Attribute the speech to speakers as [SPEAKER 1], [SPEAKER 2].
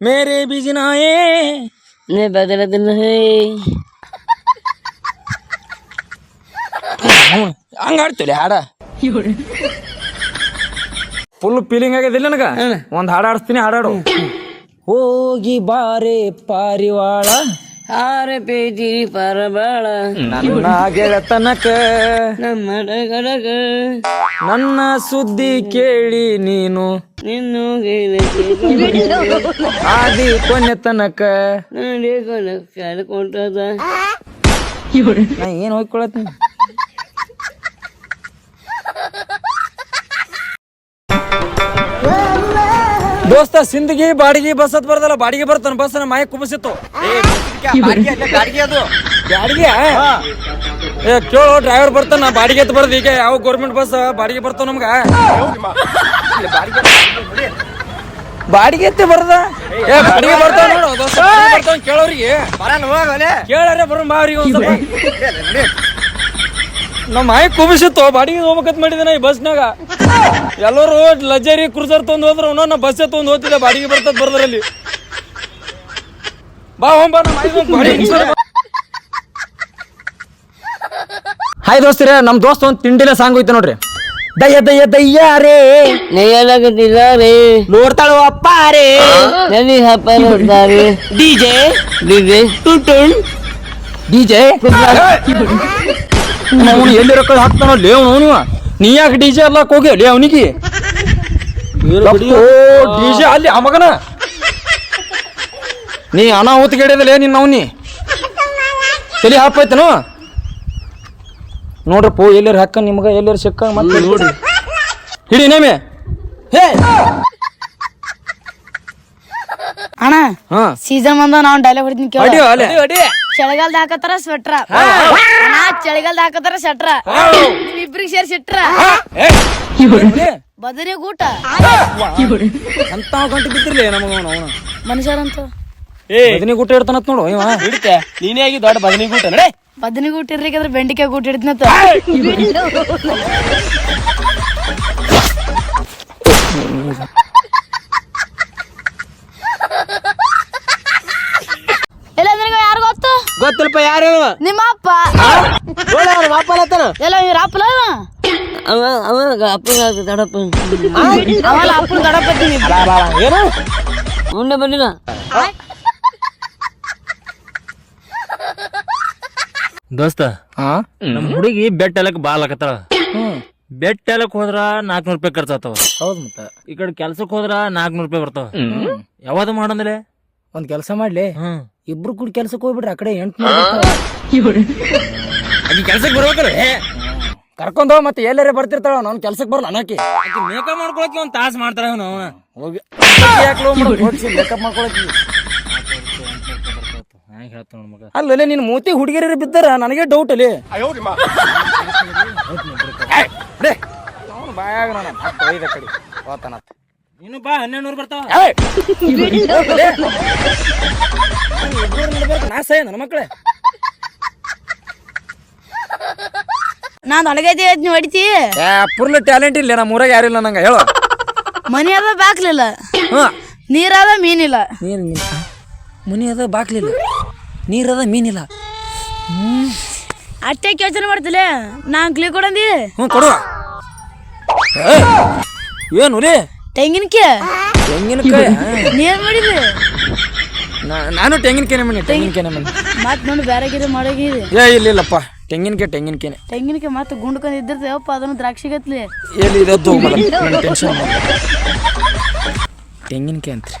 [SPEAKER 1] ಕಸುವೆ
[SPEAKER 2] ಮೇರೆ ಬಿಜಿನಾಯೆ
[SPEAKER 1] ನೇ है
[SPEAKER 2] ಹಂಗ ಆಡ್ತಿಲೆ ಹಾಡ ಫುಲ್ ಫೀಲಿಂಗ್ ಆಗ್ಯದಿಲ್ಲ ನನಗ ಒಂದ್ ಹಾಡ ಆಡಿಸ್ತೀನಿ ಹಾಡಾಡು ಹೋಗಿ ಬಾರೆ ಪಾರಿವಾಳ
[SPEAKER 1] ಆರೆ ಪೇಜಿ ಪರಬಾಳ.
[SPEAKER 2] ನನ್ನ ಗೆಳತನಕ
[SPEAKER 1] ನಮ್ಮ
[SPEAKER 2] ನನ್ನ ಸುದ್ದಿ ಕೇಳಿ ನೀನು.
[SPEAKER 1] ನಿನ್ನು ಗೆಳತಿ
[SPEAKER 2] ಆದಿ ಕೊನೆ ತನಕ
[SPEAKER 1] ನೋಡಿ ಕಳ್ಕೊಂಡದ
[SPEAKER 2] ನಾ ಏನ್ ಹೋಗ್ಕೊಳತ್ತೀನಿ ದೋಸ್ತ ಸಿಂದಗಿ ಬಾಡಿಗೆ ಬಸ್ ಹತ್ ಬರ್ದಲ್ಲ ಬಾಡಿಗೆ ಬರ್ತಾನ ಬಸ್ ನಮ್ಮ ಮಾಯ ಕುಬಸಿತ್ತು ಬಾಡಿಗೆ ಏ ಕೇಳು ಡ್ರೈವರ್ ಬರ್ತಾನ ಬಾಡಿಗೆ ಎತ್ ಬರ್ದ. ಈಗ ಯಾವ ಗೌರ್ಮೆಂಟ್ ಬಸ್ ಬಾಡಿಗೆ ಬರ್ತಾವ ನಮ್ಗ? ಬಾಡಿಗೆ ಎತ್ತಿ ಬರ್ದ? ಏ ಬಾಡಿಗೆ ಬರ್ತಾವ ನೋಡು ದೋಸ್ತ ಬಾಡಿಗೆ ಬರ್ತಾವ ಕೇಳೋರಿಗೆ. ಕೇಳಾರೆ ಬರೋ ಬಾ ಅವ್ರಿಗೆ ಒಂದ್ ಸ್ವಲ್ಪ ನಮ್ಮ ಮಾಯಿ ಕುಬಿಸಿತ್ತು ಬಾಡಿಗೆ ಹೋಗ್ಬೇಕಂತ ಮಾಡಿದ್ದೇನೆ ನಾ ಈ ಬಸ್ನಾಗ ಎಲ್ಲರೂ ಲಜರಿ ಕ್ರೂಸರ್ ತೊಂದು ಹೋದ್ರು ಅವನ ಬಸ್ ಬಸ್ಸೇ ತೊಗೊಂಡ್ ಹೋಗ್ತಿದ್ದೆ ಬಾಡಿಗೆ ಬರ್ತದ ಬರ್ದ್ರಲ್ಲಿ. ಬಾ ಹೋಗ್ ಬಾ ನಮ್ಮ. ಹಾಯ್ ದೋಸ್ತಿರ ನಮ್ ದೋಸ್ತ ಒಂದ್ ತಿಂಡಿನ ಸಾಂಗ್ ಹೋಯ್ತು ನೋಡ್ರಿ. ದಯ್ಯ ದಯ್ಯ ದಯ್ಯ ರೇ.
[SPEAKER 1] ನೆಯ್ಯಲಾಗತ್ತಿಲ್ಲ ರೀ.
[SPEAKER 2] ನೋಡ್ತಾಳು ಅಪ್ಪ ರೇ.
[SPEAKER 1] ನದಿ
[SPEAKER 2] ಡಿಜೆ
[SPEAKER 1] ಡಿಜೆ ಟುಟುನ್
[SPEAKER 2] ಡಿಜೆ ಅವನು ಎಲ್ಲಿ ರೊಕ್ಕ ಹಾಕ್ತಾನೋ ಲೇ ಅವನು ನೀ ಯಾಕೆ ಡಿಜೆ ಅಲ್ಲಕ್ ಹೋಗಿ? ಲೇ ಅವನಿಗೆ. ಡಿಜೆ ಅಲ್ಲಿ ಆ ಮಗನ. ನೀ ಅನಾಹುತ ಗೆಡಿಯದಲೇ ನಿನ್ನ ಅವನಿ? ತಲೆ ಹಾಪೈತನು? ನೋಡ್ರಪ್ಪ ಎಲ್ಲರ ಹಾಕ ನಿಮ್ಗ ಎಲ್ಲರ ಸಿಕ್ಕ ಮತ್ತೆ ನೋಡ್ರಿ. ಹಿಡಿ ನೇಮೆ. ಹೇ!
[SPEAKER 3] ಅಣ್ಣ
[SPEAKER 2] ಹಾ.
[SPEAKER 3] ಸೀಸನ್ ಬಂದ ನಾವು ಡೈಲಾಗ್ ಹೊಡಿತೀನಿ ಕೇಳ.
[SPEAKER 2] ಅಡಿ ಅಲೆ.
[SPEAKER 3] ಚಳಿಗಾಲದ ಹಾಕತ್ತಾರ ಸ್ವೆಟ್ರ ನಾ ಚಳಿಗಾಲದ ಹಾಕತ್ತಾರ ಶಟ್ರ ನೀವ್ ಇಬ್ರಿಗೆ ಸೇರಿ ಸಿಟ್ರ ಬದರಿ ಊಟ.
[SPEAKER 2] ಅಂತ ಗಂಟೆ ಬಿದ್ದಿರ್ಲಿ ನಮಗ ಅವನು.
[SPEAKER 3] ಮನುಷ್ಯರಂತ.
[SPEAKER 2] ಬದನಿ ಗುಟ್ಟ ಇಡ್ತಾನತ್ ನೋಡು ಇವ.
[SPEAKER 4] ಹಿಡಿತೆ ನೀನೇ ಆಗಿ ದೊಡ್ಡ ಬದನಿ ಗೂಟ ನಡೆ.
[SPEAKER 3] ಬದನಿ ಇರ್ಲಿಕ್ಕೆ ಇರ್ಲಿಕ್ಕಂದ್ರೆ ಬೆಂಡಿಕಾಯಿ ಊಟ ಹಿಡಿದ್ನತ್ತ ಎಲ್ಲ ನಿನಗೆ ಯಾರು ಗೊತ್ತು?
[SPEAKER 4] ಗೊತ್ತಿಲ್ಲಪ್ಪ ಯಾರು?
[SPEAKER 3] ನಿಮ್ಮ ಅಪ್ಪ.
[SPEAKER 4] ನೋಡ
[SPEAKER 3] ಎಲ್ಲ ಇವ್ರ ಅಪ್ಪಲ
[SPEAKER 1] ಅವ ಅವ ಅಪ್ಪ ದಡಪ್ಪ
[SPEAKER 3] ಅವಲ್ಲ ಅಪ್ಪನ ದಡಪತ್ತೀನಿ
[SPEAKER 4] ಏನು?
[SPEAKER 1] ಮುಂದೆ ಬಂದಿಲ್ಲ.
[SPEAKER 4] ದೋಸ್ತ
[SPEAKER 2] ಹಾ
[SPEAKER 4] ನಮ್ ಹುಡುಗಿ ಬೆಟ್ಟ ಎಲ್ಲಕ್ ಬಾಲ್ ಹಾಕತ್ತಾಳ. ಬೆಟ್ಟ ಎಲ್ಲಕ್ ಹೋದ್ರ ನಾಲ್ಕನೂರು ರೂಪಾಯಿ ಖರ್ಚಾತಾವ
[SPEAKER 2] ಹೌದು ಮತ್ತ.
[SPEAKER 4] ಈ ಕಡೆ ಕೆಲ್ಸಕ್ ಹೋದ್ರ ನಾಲ್ಕನೂರು ರೂಪಾಯಿ ಬರ್ತಾವ. ಯಾವ್ದು ಮಾಡಂದ್ರೆ
[SPEAKER 2] ಒಂದ್ ಕೆಲಸ ಮಾಡ್ಲಿ.
[SPEAKER 4] ಹ್ಮ್.
[SPEAKER 2] ಇಬ್ರು ಕೂಡ ಕೆಲ್ಸಕ್ಕೆ ಹೋಗ್ಬಿಡ್ರಿ ಆ ಕಡೆ ಎಂಟು
[SPEAKER 4] ಅದ್ ಕೆಲ್ಸಕ್ ಬರ್ಬೇಕಲ್ಲ?
[SPEAKER 2] ಕರ್ಕೊಂಡ್ ಹೋಗ್ ಮತ್ತೆ ಎಲ್ಲಾರೆ ಬರ್ತಿರ್ತಾಳ ನಾನು ಕೆಲ್ಸಕ್ಕೆ ಬರಲ್ಲ ಅನ್ನಕ್ಕೆ
[SPEAKER 4] ಮೇಕಪ್ ಮಾಡ್ಕೊಳಕ್ಕೆ ಒಂದ್ ತಾಸ್ ಮಾಡ್ತಾರ ಅವ್ನು.
[SPEAKER 2] ಹೋಗಿ ಮೇಕಪ್ ಮಾಡ್ಕೊಳಕ್ಕೆ
[SPEAKER 4] ಹೇಳ್ತಾನ ಮಗ.
[SPEAKER 2] ಅಲ್ಲೇ ನಿನ್ನ ಮೂತಿ ಹುಡುಗಿಯರು ಬಿದ್ದಾರ? ನನಗೆ ಡೌಟ್ ಅಲ್ಲಿ. ಬಾಯಾಗ ನಾನು ಒಯ್ದ ಕಡೆ. ಹೋತಾನತ್ತ
[SPEAKER 4] ನೀನು ಬಾ ಹನ್ನೆರಡು ನೂರು ಬರ್ತಾವ
[SPEAKER 2] ನಾಸ ನನ್ನ ಮಕ್ಕಳೇ.
[SPEAKER 3] ನಾನ್ ಅಡಗೈತಿ ನೀವ್ ಹೊಡಿತಿ?
[SPEAKER 2] ಏ ಪುರ್ಲ ಟ್ಯಾಲೆಂಟ್ ಇಲ್ಲ ನಮ್ಮ ಊರಾಗ ಯಾರಿಲ್ಲ ನಂಗೆ ಹೇಳು.
[SPEAKER 3] ಮನಿ ಅದ ಬಾಕ್ಲಿಲ್ಲ.
[SPEAKER 2] ನೀರಾದ
[SPEAKER 3] ನೀರದ ಮೀನಿಲ್ಲ.
[SPEAKER 2] ನೀರು ಮುನಿ ಅದ ಬಾಕ್ಲಿಲ್ಲ. ನೀರದ ಮೀನಿಲ್ಲ.
[SPEAKER 3] ಅಷ್ಟೇ ಯೋಚನೆ ಮಾಡ್ತಿಲ್ಲ ನಾನು ಕ್ಲಿಕ್ ಕೊಡಂದಿ?
[SPEAKER 2] ಹ್ಞೂ ಕೊಡುವ. ಏನು ರೀ
[SPEAKER 3] ತೆಂಗಿನಕಾಯಿ
[SPEAKER 2] ತೆಂಗಿನಕಾಯಿ
[SPEAKER 3] ಏನು ಮಾಡಿದ್ವಿ
[SPEAKER 2] ನಾ- ನಾನು ತೆಂಗಿನಕಾಯಿ ಮನೆ ತೆಂಗಿನಕಾಯಿ ಮನೆ
[SPEAKER 3] ಮತ್ತೆ ನೋಡಿ ಬೇರೆ ಗಿಡ ಮಾಡೋಗಿದೆ
[SPEAKER 2] ಏ ಇಲ್ಲ ಇಲ್ಲಪ್ಪ. ತೆಂಗಿನಕಾಯಿ ತೆಂಗಿನಕಾಯಿ
[SPEAKER 3] ತೆಂಗಿನಕಾಯಿ ಮತ್ತೆ ಗುಂಡ್ಕೊಂಡ್ ಇದ್ದಿರ್ತೇವಪ್ಪ ಅದನ್ನು ದ್ರಾಕ್ಷಿ ಗತ್ಲಿ
[SPEAKER 2] ಎಲ್ಲಿ ಇದೆ ಟೆನ್ಷನ್ ತೆಂಗಿನಕಾಯಿ ಅಂತ್ರಿ.